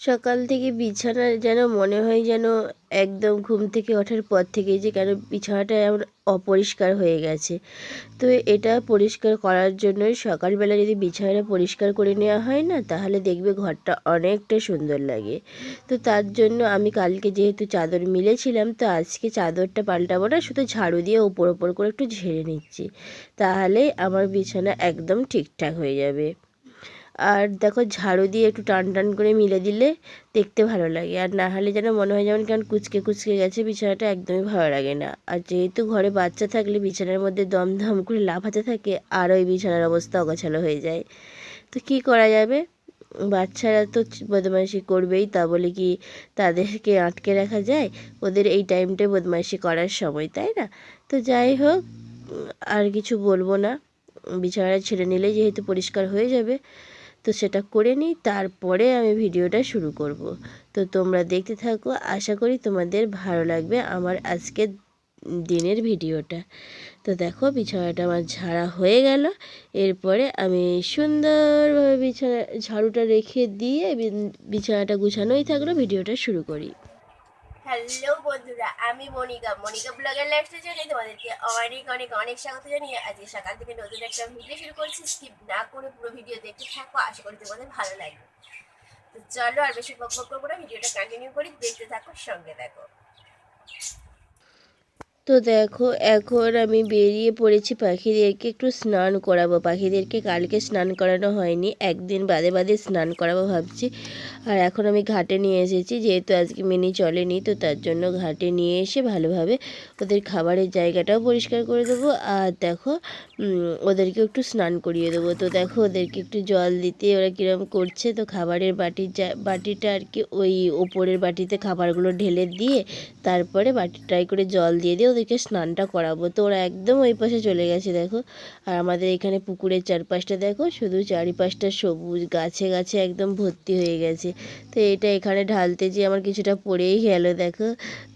সকাল থেকে বিছানা যেন মনে হয় যেন একদম ঘুম থেকে ওঠার পর থেকেই যে কেন বিছানাটা এমন অপরিষ্কার হয়ে গেছে। তো এটা পরিষ্কার করার জন্যই সকালবেলা যদি বিছানাটা পরিষ্কার করে নেওয়া হয় না, তাহলে দেখবে ঘরটা অনেকটা সুন্দর লাগে। তো তার জন্য আমি কালকে যেহেতু চাদর মিলেছিলাম, তো আজকে চাদরটা পাল্টাবো না, শুধু ঝাড়ু দিয়ে ওপর ওপর করে একটু ঝেড়ে নিচ্ছি। তাহলে আমার বিছানা একদম ঠিকঠাক হয়ে যাবে। আর দেখো ঝাড়ু দিয়ে একটু টান টান করে মিলে দিলে দেখতে ভালো লাগে। আর না হলে যেন মনে হয় যেমন কেমন কুচকে কুচকে গেছে, বিছানাটা একদমই ভালো লাগে না। আর যেহেতু ঘরে বাচ্চা থাকলে বিছানার মধ্যে দম করে লাফাতে থাকে, আর ওই বিছানার অবস্থা অগোছালো হয়ে যায়। তো কী করা যাবে? বাচ্চারা তো বদমাইশি করবেই, তা বলে কি তাদেরকে আটকে রাখা যায়? ওদের এই টাইমটাই বদমাইশি করার সময়, তাই না? তো যাই হোক, আর কিছু বলব না। বিছানাটা ছেড়ে নিলেই যেহেতু পরিষ্কার হয়ে যাবে তো সেটা করে নিই, তারপরে আমি ভিডিওটা শুরু করব। তো তোমরা দেখতে থাকো, আশা করি তোমাদের ভালো লাগবে আমার আজকের দিনের ভিডিওটা। তো দেখো, বিছানাটা আমার ঝাড়া হয়ে গেল। এরপরে আমি সুন্দরভাবে বিছানা, ঝাড়ুটা রেখে দিয়ে বিছানাটা গুছানোই থাকল, ভিডিওটা শুরু করি। হ্যালো বন্ধুরা, আমি মনিকা। মনিকা ব্লগের লাইফে জানিয়ে তোমাদেরকে অনেক অনেক অনেক স্বাগত জানিয়ে আজকে সকাল থেকে নতুন একটা ভিডিও শুরু করছি। স্কিপ না করে পুরো ভিডিও দেখতে থাকো, আশা করি তোমাদের ভালো লাগবে। তো চলো আর বেশি বক বক করব ভিডিওটা কন্টিনিউ করি, দেখতে থাকো, সঙ্গে দেখো তো দেখো, এখন আমি বেরিয়ে পড়েছি পাখিদেরকে একটু স্নান করাবো। পাখিদেরকে কালকে স্নান করানো হয়নি, একদিন বাদে বাদে স্নান করাবো ভাবছি। আর এখন আমি ঘাটে নিয়ে এসেছি, যেহেতু আজকে মিনি চলেনি, তো তার জন্য ঘাটে নিয়ে এসে ভালোভাবে ওদের খাবারের জায়গাটাও পরিষ্কার করে দেবো। আর দেখো ওদেরকে একটু স্নান করিয়ে দেবো। তো দেখো, ওদেরকে একটু জল দিতে ওরা কীরকম করছে। তো খাবারের বাটির বাটিটা আর কি ওই ওপরের বাটিতে খাবারগুলো ঢেলে দিয়ে তারপরে বাটিটায় করে জল দিয়ে দিয়ে ওদেরকে স্নানটা করাবো। তো ওরা একদম ওই পাশে চলে গেছে, দেখো। আর আমাদের এখানে পুকুরের চারপাশটা, দেখো, শুধু চারিপাশটা সবুজ, গাছে গাছে একদম ভর্তি হয়ে গেছে। তো এটা এখানে ঢালতে যে আমার কিছুটা পড়েই গেল, দেখো।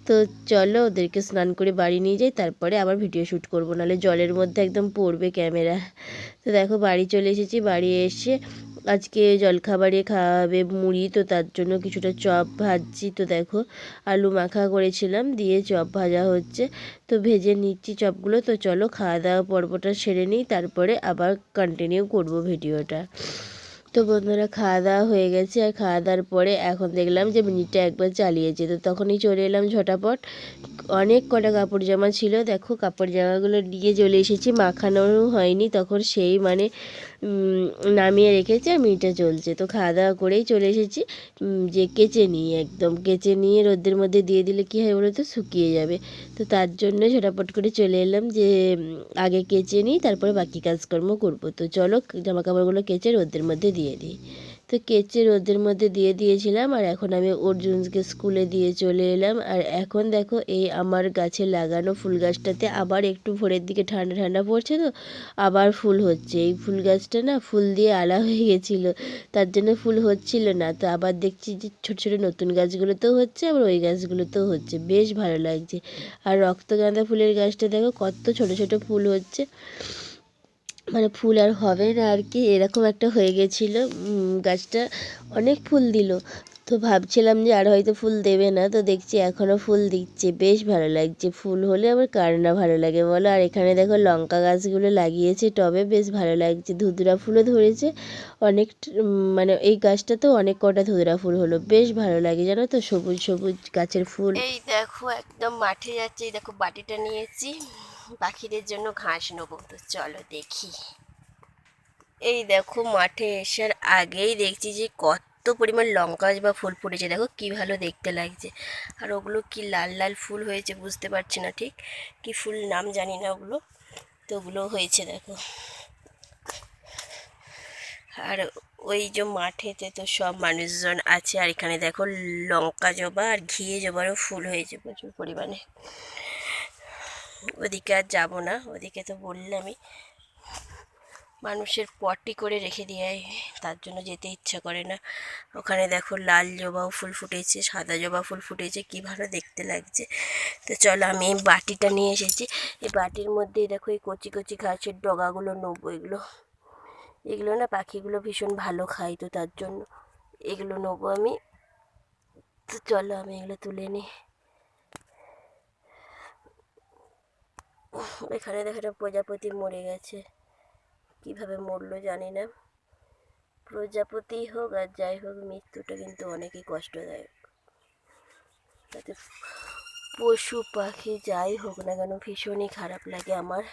তো চলো ওদেরকে স্নান করে বাড়ি নিয়ে যাই, তারপরে আবার ভিডিও শ্যুট করব, নাহলে জলের মধ্যে একদম পড়বে ক্যামেরা। তো দেখো বাড়ি চলে এসেছি, বাড়ি এসে আজকে জলখাবারে খাওয়াবে মুড়ি, তো তার জন্য কিছুটা চপ ভাজছি। তো দেখো আলু মাখা করেছিলাম, দিয়ে চপ ভাজা হচ্ছে। তো ভেজে নিচ্ছি চপগুলো, তো চলো খাওয়া দাওয়া পর্বটা সেরে নিই, তারপরে আবার কন্টিনিউ করব ভিডিওটা। তো বন্ধুরা খাওয়া দাওয়া হয়ে গেছে, আর খাওয়া দাওয়ার পরে এখন দেখলাম যে মিনিটটা একবার চালিয়েছে তো তখনই চলে এলাম ঝটাপট। অনেক কটা কাপড় জামা ছিল, দেখো কাপড় জামাগুলো নিয়ে চলে এসেছি, মাখানোও হয়নি। তখন সেই মানে নামিয়ে রেখেছে আর মিনিটটা চলছে। তো খাওয়া দাওয়া করেই চলে এসেছি। যে কেচে নিয়ে একদম। কেচে নিয়ে রোদের মধ্যে দিয়ে দিলে কী হয় বলো তো শুকিয়ে যাবে। তো তার জন্য ঝটাপট করে চলে এলাম যে আগে কেচে নিই, তারপরে বাকি কাজকর্ম করব। তো চলো জামা কাপড়গুলো কেচে রোদের মধ্যে দিয়ে দিই। তো কেচে রোদের মধ্যে দিয়ে দিয়েছিলাম আর এখন আমি অর্জুনকে স্কুলে দিয়ে চলে এলাম। আর এখন দেখো এই আমার গাছে লাগানো ফুল গাছটাতে আবার একটু ভোরের দিকে ঠান্ডা ঠান্ডা পড়ছে তো, আবার ফুল হচ্ছে। এই ফুল গাছটা না ফুল দিয়ে আলা হয়ে গেছিল, তার জন্য ফুল হচ্ছিল না। তো আবার দেখছি যে ছোটো ছোটো নতুন গাছগুলোতেও হচ্ছে, আবার ওই গাছগুলোতেও হচ্ছে। বেশ ভালো লাগছে। আর রক্তগাঁদা ফুলের গাছটা দেখো কত ছোটো ছোটো ফুল হচ্ছে। মানে ফুল আর হবে না আর কি, এরকম একটা হয়ে গেছিল। গাছটা অনেক ফুল দিল। তো ভাবছিলাম যে আর হয়তো ফুল দেবে না, তো দেখছি এখনও ফুল দিচ্ছে। বেশ ভালো লাগছে, ফুল হলে আবার কার না ভালো লাগে বলো? আর এখানে দেখো লঙ্কা গাছগুলো লাগিয়েছে, টবে বেশ ভালো লাগছে। ধুতুরা ফুলও ধরেছে, অনেক মানে এই গাছটা তো অনেক কটা ধুতুরা ফুল হলো। বেশ ভালো লাগে জানো তো, সবুজ সবুজ গাছের ফুল। এই দেখো, একদম মাঠে যাচ্ছে, এই দেখো বাটিটা নিয়েছি। পাখিদের জন্য ঘাস নেব। তো চলো দেখি। এই দেখো মাঠে এসার আগেই দেখছি যে কত পরিমাণ লঙ্কা বা ফুল ফুটেছে। দেখো কি ভালো দেখতে লাগছে। আর ওগুলো কি লাল লাল ফুল হয়েছে বুঝতে পারছি না ঠিক। কি ফুল নাম জানি না ওগুলো। তো ওগুলো হয়েছে দেখো। আর ওই যে মাঠেতে তো সব মানুষজন আছে। আর এখানে দেখো লঙ্কা জবা আর ঘিয়ে জবারও ফুল হয়েছে প্রচুর পরিমাণে। ওদিকে আর যাব না, ওদিকে তো বললামই। মানুষের পটি করে রেখে দেয় তার জন্য যেতে ইচ্ছা করে না। ওখানে দেখো লাল জবাও ফুল ফুটেছে, সাদা জবা ফুল ফুটেছে, কী ভালো দেখতে লাগছে। তো চলো আমি এই বাটিটা নিয়ে এসেছি। এই বাটির মধ্যেই দেখো এই কচি কচি ঘাসের ডগাগুলো নেব, এগুলো। এগুলো না পাখিগুলো ভীষণ ভালো খায় তো তার জন্য। এগুলো নেব আমি। তো চলো আমি এগুলো তুলে নিই। এখানে দেখাটা প্রজাপতি মরে গেছে। কীভাবে মরলো জানি না। প্রজাপতি হোক আর যাই হোক, মৃত্যুটা কিন্তু অনেকই কষ্টদায়ক। তাতে পশু পাখি যাই হোক না কেন, ভীষণই খারাপ লাগে আমার।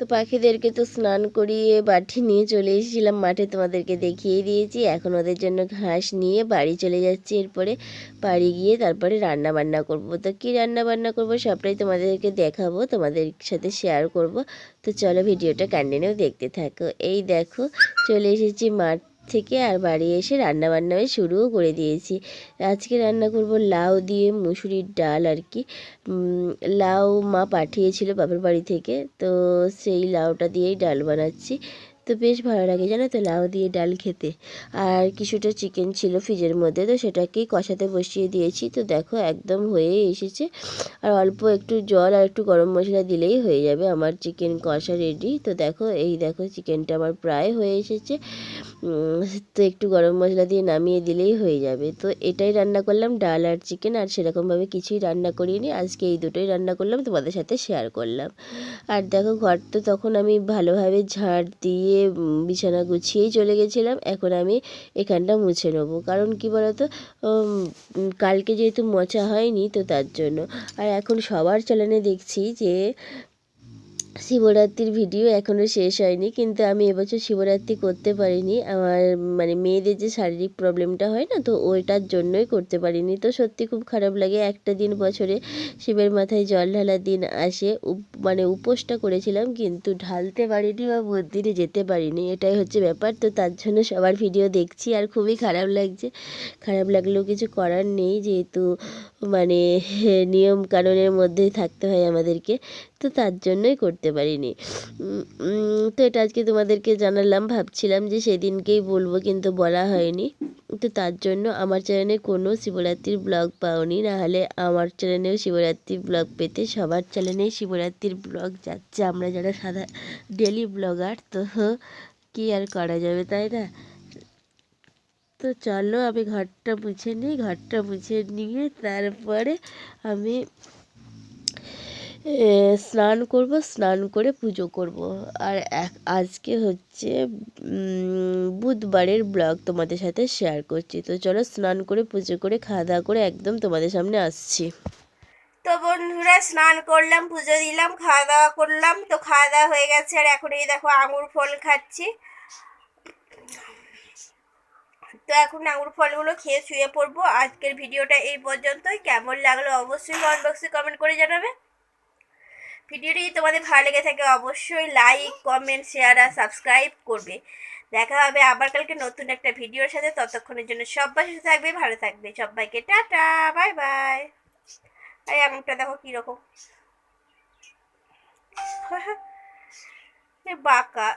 তো পাখিদেরকে তো স্নান করিয়ে বাটি নিয়ে চলে এসেছিলাম, মাঠে তোমাদেরকে দেখিয়ে দিয়েছি। এখন ওদের জন্য ঘাস নিয়ে বাড়ি চলে যাচ্ছি, এরপরে বাড়ি গিয়ে তারপরে রান্না বান্না করব। তো কী রান্না বান্না করব সবটাই তোমাদেরকে দেখাবো, তোমাদের সাথে শেয়ার করব। তো চলো ভিডিওটা কন্টিনিউ দেখতে থাকো। এই দেখো, চলে এসেছি মাঠ থেকে আর বাড়ি এসে রান্না বান্নাও শুরুও করে দিয়েছি। আজকে রান্না করব লাউ দিয়ে মুসুরির ডাল আর কি। লাউ মা পাঠিয়েছিল বাপের বাড়ি থেকে, তো সেই লাউটা দিয়েই ডাল বানাচ্ছি। তো বেশ ভালো লাগে, জানো তো লাউ দিয়ে ডাল খেতে। আর কিছুটা চিকেন ছিল ফ্রিজের মধ্যে, তো সেটাকেই কষাতে বসিয়ে দিয়েছি। তো দেখো একদম হয়ে এসেছে। আর অল্প একটু জল আর একটু গরম মশলা দিলেই হয়ে যাবে আমার চিকেন কষা রেডি তো দেখো, এই দেখো চিকেনটা আমার প্রায় হয়ে এসেছে। তো একটু গরম মশলা দিয়ে নামিয়ে দিলেই হয়ে যাবে। তো এটাই রান্না করলাম, ডাল আর চিকেন আর সেরকমভাবে কিছুই রান্না করিনি। আজকে এই দুটোই রান্না করলাম, তোমাদের সাথে শেয়ার করলাম। আর দেখো ঘর তো তখন আমি ভালোভাবে ঝাড় দিয়ে বিছানা গুছিয়েই চলে গেছিলাম। এখন আমি এখানটা মুছে নেব। কারণ কি বলতো? কালকে যেহেতু মোছা হয়নি তো তার জন্য। আর এখন সবার চ্যানেলে দেখছি যে শিবরাত্রির ভিডিও এখনও শেষ হয়নি, কিন্তু আমি এবছর শিবরাত্রি করতে পারিনি। আমার মানে মেয়েদের যে শারীরিক প্রবলেমটা হয় না, তো ওইটার জন্যই করতে পারিনি। তো সত্যি খুব খারাপ লাগে, একটা দিন বছরে শিবের মাথায় জল ঢালার দিন আসে মানে উপোসটা করেছিলাম, কিন্তু ঢালতে পারিনি বা মন্দিরে যেতে পারিনি, এটাই হচ্ছে ব্যাপার। তো তার জন্য সবার ভিডিও দেখছি, আর খুবই খারাপ লাগছে। খারাপ লাগলেও কিছু করার নেই, যেহেতু মানে নিয়ম কানুনের মধ্যেই থাকতে হয় আমাদেরকে। তো তার জন্যই করতে পারিনি। তো এটা আজকে তোমাদেরকে জানালাম, ভাবছিলাম যে সেদিনকেই বলব কিন্তু বলা হয়নি। তো তার জন্য আমার চ্যানেলে কোনো শিবরাত্রির ব্লগ পাওনি, নাহলে আমার চ্যানেলেও শিবরাত্রির ব্লগ পেতে সবার চ্যানেলে শিবরাত্রির ব্লগ যাচ্ছে। আমরা যারা সাদা ডেলি ব্লগার তো কী আর করা যাবে তাই না? তো চলো আমি ঘরটা মুছে নিই, ঘরটা মুছে নিয়ে তারপরে আমি স্নান করব, স্নান করে পুজো করব। আর এক- আজকে হচ্ছে বুধবারের ব্লগ তোমাদের সাথে শেয়ার করছি। তো চলো স্নান করে, পুজো করে, খাওয়া দাওয়া করে একদম তোমাদের সামনে আসছি। তো বন্ধুরা, স্নান করলাম, পুজো দিলাম, খাওয়া দাওয়া করলাম। তো খাওয়া দাওয়া হয়ে গেছে। আর এখন এই দেখো আঙুর ফল খাচ্ছি। তো এখন আঙুর ফলগুলো খেয়ে শুয়ে পড়ব। আজকের ভিডিওটা এই পর্যন্তই। কেমন লাগল অবশ্যই কমেন্ট বক্সে কমেন্ট করে জানাবে। ভিডিওটি যদি তোমাদের ভালো লেগে থাকে, অবশ্যই লাইক কমেন্ট শেয়ার আর সাবস্ক্রাইব করবে। দেখা হবে আবার কালকে নতুন একটা ভিডিওর সাথে। ততক্ষণের জন্য সবাই সুস্থ থাকবে, ভালো থাকবে। সবাইকে টাটা বাই বাই আর এমনটা দেখো কীরকম বাঁকা।